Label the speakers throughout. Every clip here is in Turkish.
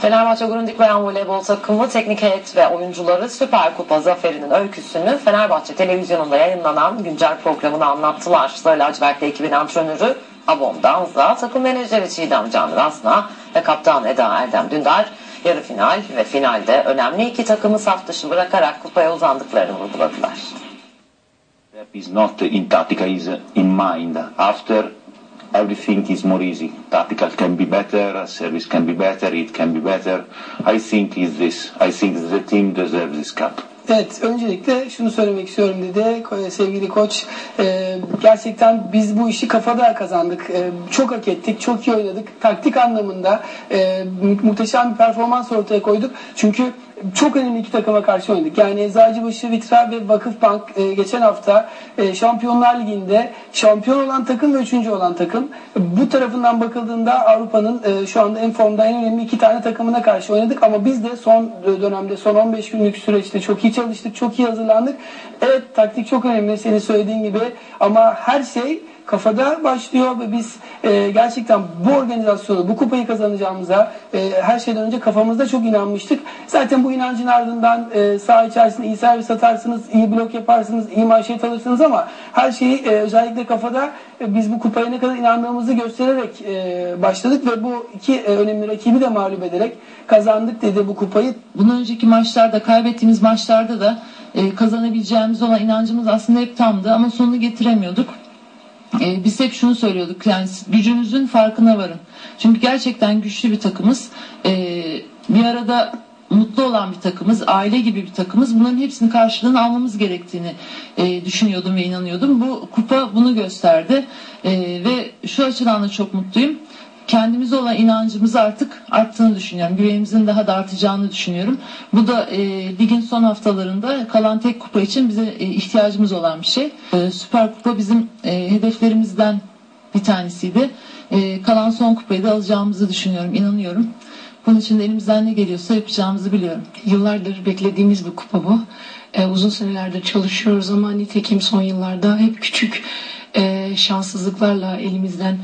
Speaker 1: Fenerbahçe Grundig Bayan Voleybol takımı teknik heyet ve oyuncuları Süper Kupa zaferinin öyküsünü Fenerbahçe televizyonunda yayınlanan güncel programını anlattılar. Sarı lacivertli ekibin antrenörü Abom Danza, takım menajeri Çiğdem Can Rasna ve kaptan Eda Erdem Dündar yarı final ve finalde önemli iki takımı saf dışı bırakarak kupaya uzandıklarını vurguladılar.
Speaker 2: Step is not in tactical, is in mind. After everything is more easy. Tactical can be better, service can be better, it can be better. I think is this. I think the team deserves this cup.
Speaker 3: Evet, öncelikle şunu söylemek istiyorum dedi sevgili koç. Ee, gerçekten biz bu işi kafada kazandık. Ee, çok hak ettik, çok iyi oynadık. Taktik anlamında e, mu- muhteşem bir performans ortaya koyduk. Çünkü çok önemli iki takıma karşı oynadık. Yani Eczacıbaşı, Vitra ve Vakıfbank e, geçen hafta e, Şampiyonlar Ligi'nde şampiyon olan takım ve üçüncü olan takım. Bu tarafından bakıldığında Avrupa'nın e, şu anda en formda en önemli iki tane takımına karşı oynadık ama biz de son dönemde son 15 günlük süreçte çok iyi çalıştık, çok iyi hazırlandık. Evet taktik çok önemli senin söylediğin gibi ama her şey kafada başlıyor ve biz e, gerçekten bu organizasyonu, bu kupayı kazanacağımıza e, her şeyden önce kafamızda çok inanmıştık. Zaten bu inancın ardından e, saha içerisinde iyi servis atarsınız, iyi blok yaparsınız, iyi manşet alırsınız ama her şeyi e, özellikle kafada e, biz bu kupaya ne kadar inandığımızı göstererek e, başladık ve bu iki e, önemli rakibi de mağlup ederek kazandık dedi bu kupayı.
Speaker 4: Bundan önceki maçlarda kaybettiğimiz maçlarda da e, kazanabileceğimiz olan inancımız aslında hep tamdı ama sonunu getiremiyorduk. E, biz hep şunu söylüyorduk yani gücünüzün farkına varın. Çünkü gerçekten güçlü bir takımız. E, bir arada mutlu olan bir takımız, aile gibi bir takımız. Bunların hepsinin karşılığını almamız gerektiğini e, düşünüyordum ve inanıyordum. Bu kupa bunu gösterdi E, ve şu açıdan da çok mutluyum kendimize olan inancımızı artık arttığını düşünüyorum. Güvenimizin daha da artacağını düşünüyorum. Bu da e, ligin son haftalarında kalan tek kupa için bize e, ihtiyacımız olan bir şey. E, Süper Kupa bizim e, hedeflerimizden bir tanesiydi. E, kalan son kupayı da alacağımızı düşünüyorum, inanıyorum. Bunun için de elimizden ne geliyorsa yapacağımızı biliyorum.
Speaker 5: Yıllardır beklediğimiz bir kupa bu. Ee, uzun senelerdir çalışıyoruz ama nitekim son yıllarda hep küçük e, şanssızlıklarla elimizden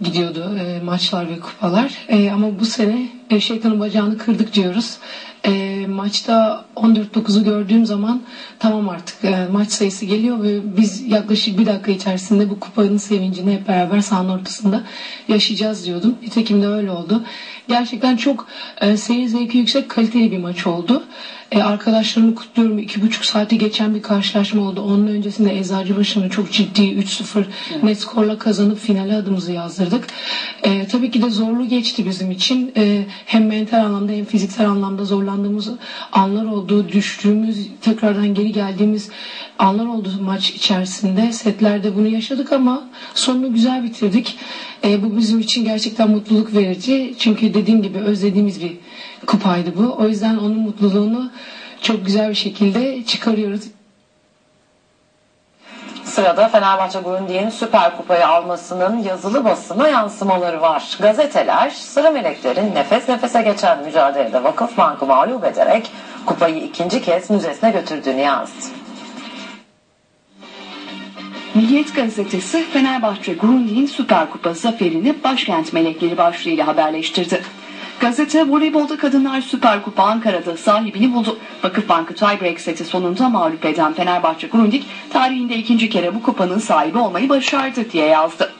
Speaker 5: gidiyordu e, maçlar ve kupalar. E, ama bu sene e, şeytanın bacağını kırdık diyoruz. E, maçta 14-9'u gördüğüm zaman tamam artık e, maç sayısı geliyor ve biz yaklaşık bir dakika içerisinde bu kupanın sevincini hep beraber sahanın ortasında yaşayacağız diyordum. Nitekim de öyle oldu. Gerçekten çok e, seyir zevki yüksek kaliteli bir maç oldu. E, arkadaşlarımı kutluyorum. iki buçuk saati geçen bir karşılaşma oldu. Onun öncesinde Eczacıbaşı'nı çok ciddi 3-0 net skorla kazanıp finale adımızı yazdırdık. E, tabii ki de zorlu geçti bizim için. E, hem mental anlamda hem fiziksel anlamda zorlandığımız anlar oldu. Düştüğümüz, tekrardan geri geldiğimiz anlar oldu maç içerisinde. Setlerde bunu yaşadık ama sonunu güzel bitirdik. E, bu bizim için gerçekten mutluluk verici. Çünkü dediğim gibi özlediğimiz bir kupaydı bu. O yüzden onun mutluluğunu çok güzel bir şekilde çıkarıyoruz.
Speaker 1: Sırada Fenerbahçe Grundig'in Süper Kupayı almasının yazılı basına yansımaları var. Gazeteler Sıra Melekler'in nefes nefese geçen mücadelede Vakıfbank'ı mağlup ederek kupayı ikinci kez müzesine götürdüğünü yazdı.
Speaker 6: Milliyet gazetesi Fenerbahçe Grundig'in Süper Kupa zaferini başkent melekleri başlığıyla haberleştirdi. Gazete voleybolda kadınlar Süper Kupa Ankara'da sahibini buldu. Vakıfbank'ı tiebreak seti sonunda mağlup eden Fenerbahçe Grundig tarihinde ikinci kere bu kupanın sahibi olmayı başardı diye yazdı.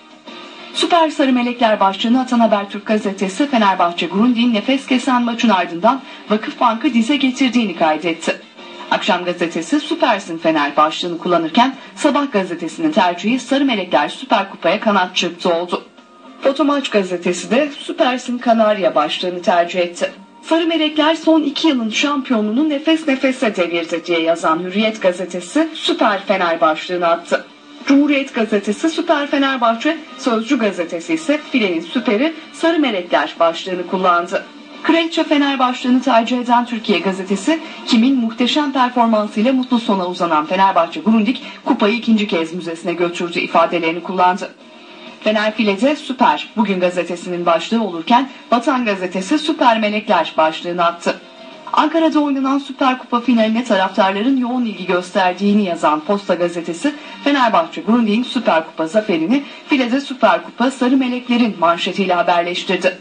Speaker 6: Süper Sarı Melekler başlığını atan Habertürk gazetesi Fenerbahçe Grundig'in nefes kesen maçın ardından Vakıfbank'ı dize getirdiğini kaydetti. Akşam gazetesi Süpersin Fener başlığını kullanırken Sabah gazetesinin tercihi Sarı Melekler Süper Kupa'ya kanat çırptı oldu. Fotomaç gazetesi de Süpersin Kanarya başlığını tercih etti. Sarı Melekler son iki yılın şampiyonluğunu nefes nefese devirdi diye yazan Hürriyet gazetesi Süper Fener başlığını attı. Cumhuriyet gazetesi Süper Fenerbahçe, Sözcü gazetesi ise filenin süperi Sarı Melekler başlığını kullandı. Kraliçe Fener başlığını tercih eden Türkiye gazetesi, kimin muhteşem performansıyla mutlu sona uzanan Fenerbahçe Grundig kupayı ikinci kez müzesine götürdü ifadelerini kullandı. Fener File'de Süper Bugün gazetesinin başlığı olurken Vatan gazetesi Süper Melekler başlığını attı. Ankara'da oynanan Süper Kupa finaline taraftarların yoğun ilgi gösterdiğini yazan Posta gazetesi Fenerbahçe Grundig'in Süper Kupa zaferini File'de Süper Kupa Sarı Meleklerin manşetiyle haberleştirdi.